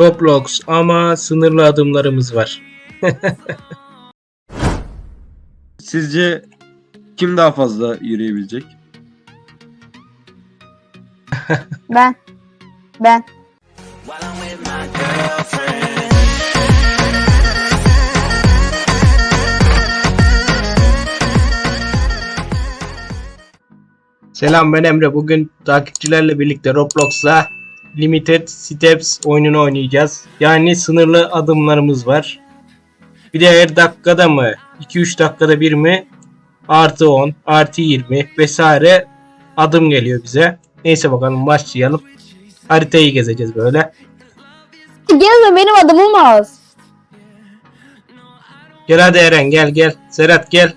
Roblox ama sınırlı adımlarımız var. Sizce kim daha fazla yürüyebilecek? Ben. Ben. Selam ben Emre. Bugün takipçilerle birlikte Roblox'ta Limited Steps oyununu oynayacağız. Yani sınırlı adımlarımız var. Bir de her dakikada mı? 2-3 dakikada bir mi? Artı 10, artı 20 vesaire adım geliyor bize. Neyse bakalım başlayalım. Haritayı gezeceğiz böyle. Gelme benim adımım az. Gel hadi Eren gel gel. Serhat gel.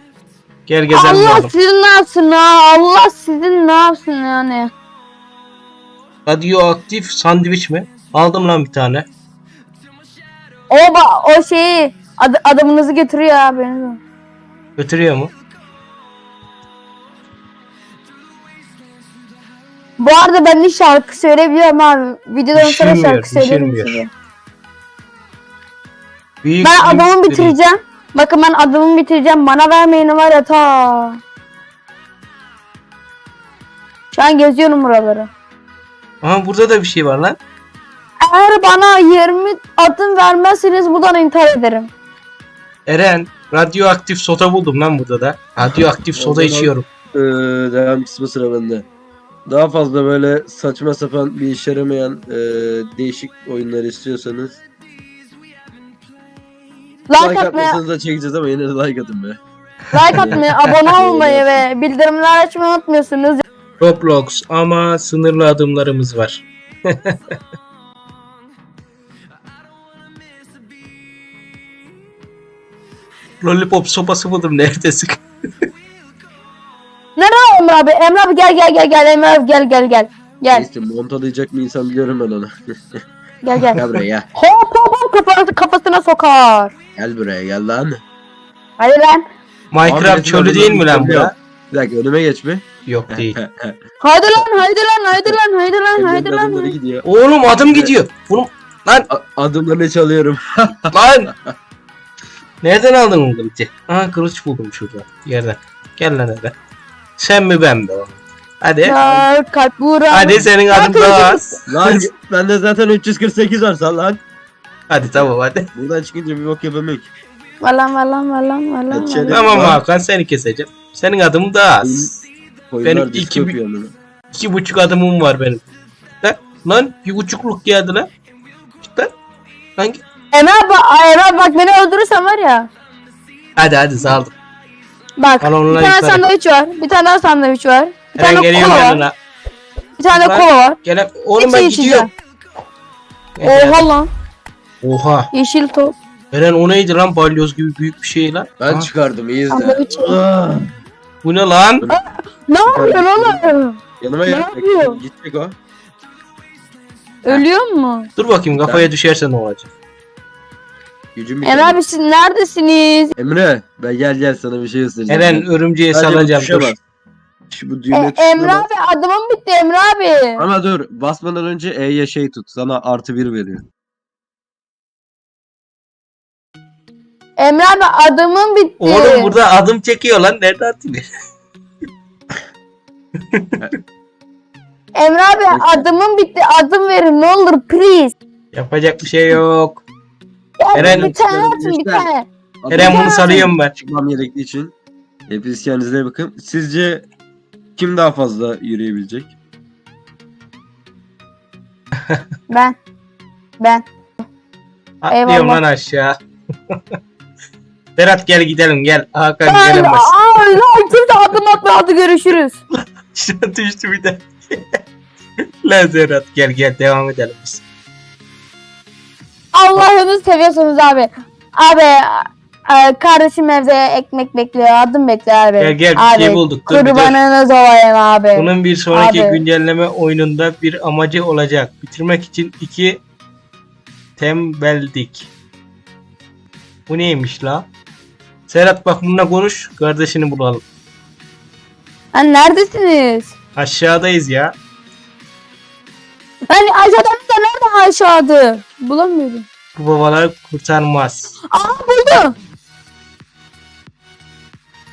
Gel gezelim Allah oğlum. sizin ne yapsın ha? Allah sizin ne yapsın yani? Radyoaktif sandviç mi? Aldım lan bir tane. O ba- o şeyi ad- adamınızı götürüyor abi. Götürüyor mu? Bu arada ben de şarkı söyleyebiliyorum abi. Videodan sonra Düşürmüyor, şarkı söylerim düşürmüyor. size. Büyük Ben büyük adamı bir- bitireceğim. Bakın ben adamı bitireceğim. Bana vermeyin var ya ta. Şu an geziyorum buraları. Aha burada da bir şey var lan. Eğer bana 20 adım vermezseniz buradan intihar ederim. Eren radyoaktif soda buldum lan burada da. Radyoaktif soda zaman- içiyorum. Ee, devam kısmı sıra bende. Daha fazla böyle saçma sapan bir işe yaramayan e, değişik oyunlar istiyorsanız Like, like atmayı, atmasanız da çekeceğiz ama yine de like atın be. like atmayı, abone olmayı ve bildirimleri açmayı unutmuyorsunuz. Roblox ama sınırlı adımlarımız var. Lollipop sopası mıdır neredesin? Nereye Emre abi? Emre abi gel gel gel gel Emre abi gel gel gel. Gel Neyse montalayacak bir insan biliyorum ben onu. gel gel. gel buraya gel. hop hop hop kafası, kafasına sokar. Gel buraya gel lan. Hadi lan. Minecraft Abi, çölü değil mi lan bu ya? Bir dakika önüme geç bir. Yok değil. Haydi lan haydi lan haydi lan haydi lan haydi adımları lan. gidiyor. Oğlum adım gidiyor. Bunu lan A- adımlarını çalıyorum. lan. Nereden aldın onu kılıcı? Aha kılıç buldum şurada yerden. Gel lan hadi. Sen mi ben mi oğlum? Hadi. Ya kalp vura. Hadi senin adın kılıcı daha az. lan bende zaten 348 var sal lan. Hadi tamam hadi. Buradan çıkınca bir bok yapamıyorum. Ver lan ver lan ver lan ver lan. Geçelim. ver lan. Tamam. Hakan seni keseceğim. Senin adın daha az. Koyunlar Benim iki bunu. İki buçuk adımım var benim. Lan, lan bir buçukluk geldi lan. İşte. Lan git. Emre abi, Emre abi bak beni öldürürsen var ya. Hadi hadi saldım. Bak Al bir tane yukarı. sandviç var. Bir tane daha sandviç var. Bir Eren tane geliyorum kola var. yanına. Bir tane Lan. kola var. Gel oğlum Bir ben gidiyorum. Oha lan. Oha. Yeşil top. Eren o neydi lan balyoz gibi büyük bir şey lan. Ben Ha, çıkardım iyi izle. Bu ne lan? Ne yapıyorsun oğlum? Yanıma Ne gel. yapıyor? Gidecek o. Ölüyor mu? Dur bakayım kafaya düşerse ne olacak? Gücüm Emre abi siz neredesiniz? Emre ben gel gel sana bir şey ısıracağım. Eren örümceğe Sadece bu salacağım tuşa dur. Şu bu E, düğme tuşuna Emre bas. abi adımım bitti Emre abi. Ama dur basmadan önce E'ye şey tut. Sana artı bir veriyor. Emre abi adımım bitti. Oğlum burada adım çekiyor lan. Nerede atayım? Emre abi adımım bitti. Adım verin ne olur please. Yapacak bir şey yok. Ya Eren- bir tane atın bir tane. Eren bunu sarıyorum ben. Çıkmam gerektiği için. Hepiniz kendinize bakın. Sizce kim daha fazla yürüyebilecek? Ben. Ben. Atlıyorum Eyvallah. lan aşağı. Berat gel gidelim gel. Hakan Ay, gelemez. ay, lan kimse adım atma hadi görüşürüz. İşte düştü bir de. lan Berat gel gel devam edelim biz. Allah'ını seviyorsunuz abi. Abi e, kardeşim evde ekmek bekliyor, adım bekliyor abi. Gel gel bir abi, şey bulduk. Dur. Kurbanınız olayım abi. Bunun bir sonraki Abi. güncelleme oyununda bir amacı olacak. Bitirmek için iki tembeldik. Bu neymiş la? Serhat bak bununla konuş. Kardeşini bulalım. Hani neredesiniz? Aşağıdayız ya. Hani aşağıdan da nerede aşağıda? Bulamıyorum. Bu babalar kurtarmaz. Aa buldum.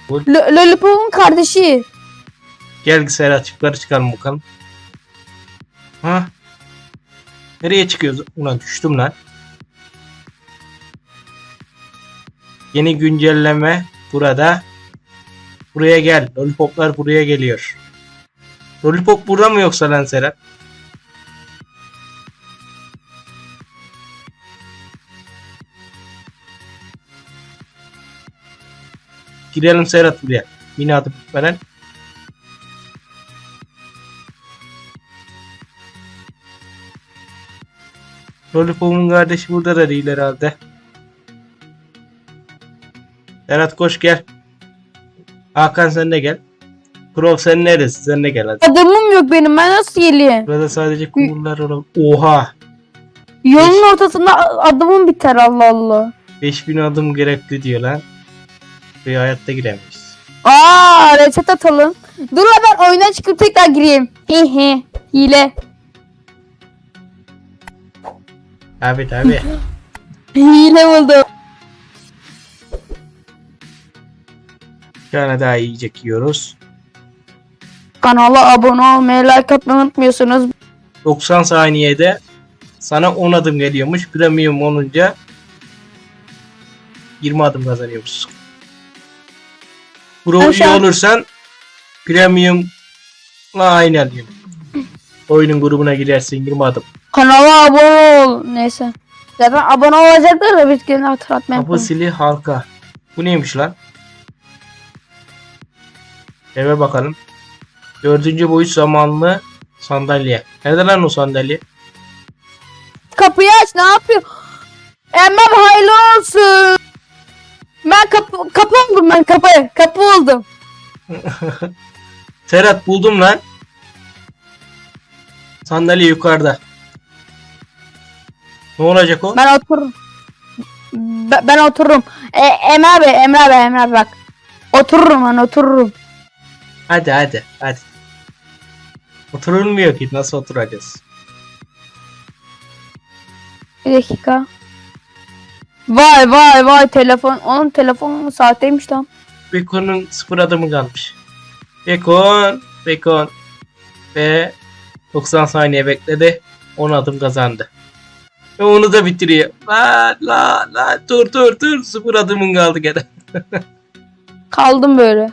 Bul. Lo- Lollipop'un kardeşi. Gel Serhat yukarı çıkalım bakalım. Ha? Nereye çıkıyoruz? Ulan düştüm lan. Yeni güncelleme burada. Buraya gel. Lollipoplar buraya geliyor. Lollipop burada mı yoksa lan Serhat? Girelim Serhat buraya. Yine adım veren. Lollipop'un kardeşi burada da değil herhalde. Serhat koş gel. Hakan sen de gel. Krov sen neredesin? Sen de gel hadi. Adamım yok benim. Ben nasıl geleyim? Burada sadece kumurlar olan. Oha! Yolun ortasında adamım biter Allah Allah. 5000 adım gerekli diyor lan. Buraya hayatta giremeyiz. Aa reset atalım. Dur la ben oyundan çıkıp tekrar gireyim. He. Hile. Abi tabi. Hile buldum. Tane daha yiyecek yiyoruz. Kanala abone olmayı, like atmayı unutmuyorsunuz. 90 saniyede sana 10 adım geliyormuş. Premium olunca 20 adım kazanıyormuşsun. Pro üye an- olursan Premium'la aynı alıyorsun. Oyunun grubuna girersin 20 adım. Kanala abone ol. Neyse. Zaten abone olacaklar da biz gene hatırlatma Kapı yapalım. sili halka. Bu neymiş lan? Eve bakalım. Dördüncü boyut zamanlı sandalye. Nerede lan o sandalye? Kapıyı aç ne yapıyor? Emmem hayırlı olsun. Ben kapı, kapı oldum ben kapı. Kapı oldum. Serhat buldum lan. Sandalye yukarıda. Ne olacak o? Ben otururum. Ben, ben otururum. E, Emre abi, Emre abi, Emre abi bak. Otururum ben otururum. Hadi hadi hadi. Oturulmuyor ki nasıl oturacağız? Bir dakika. Vay vay vay telefon. Onun telefon saatteymiş lan. Bekon'un sıfır adımı kalmış. Bekon, Bekon ve 90 saniye bekledi. 10 adım kazandı. Ve onu da bitiriyor. La la la dur dur dur sıfır adımın kaldı gene. Kaldım böyle.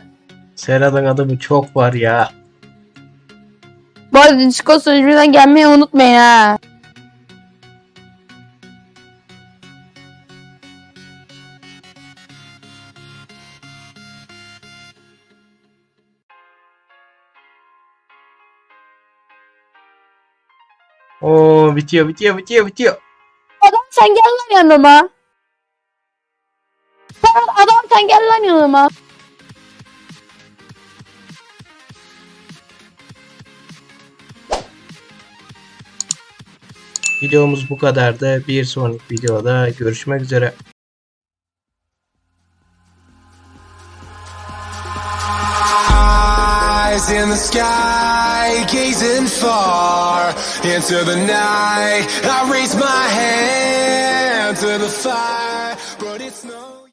Serhat'ın adımı çok var ya. Bu arada Discord sunucumdan gelmeyi unutmayın ha. Oo bitiyor bitiyor bitiyor bitiyor. Adam sen gel lan yanıma. Adam sen gel lan yanıma. Videomuz bu kadardı. Bir sonraki videoda görüşmek üzere. Eyes in the sky, gazing far into the night. I raise my hand to the fire.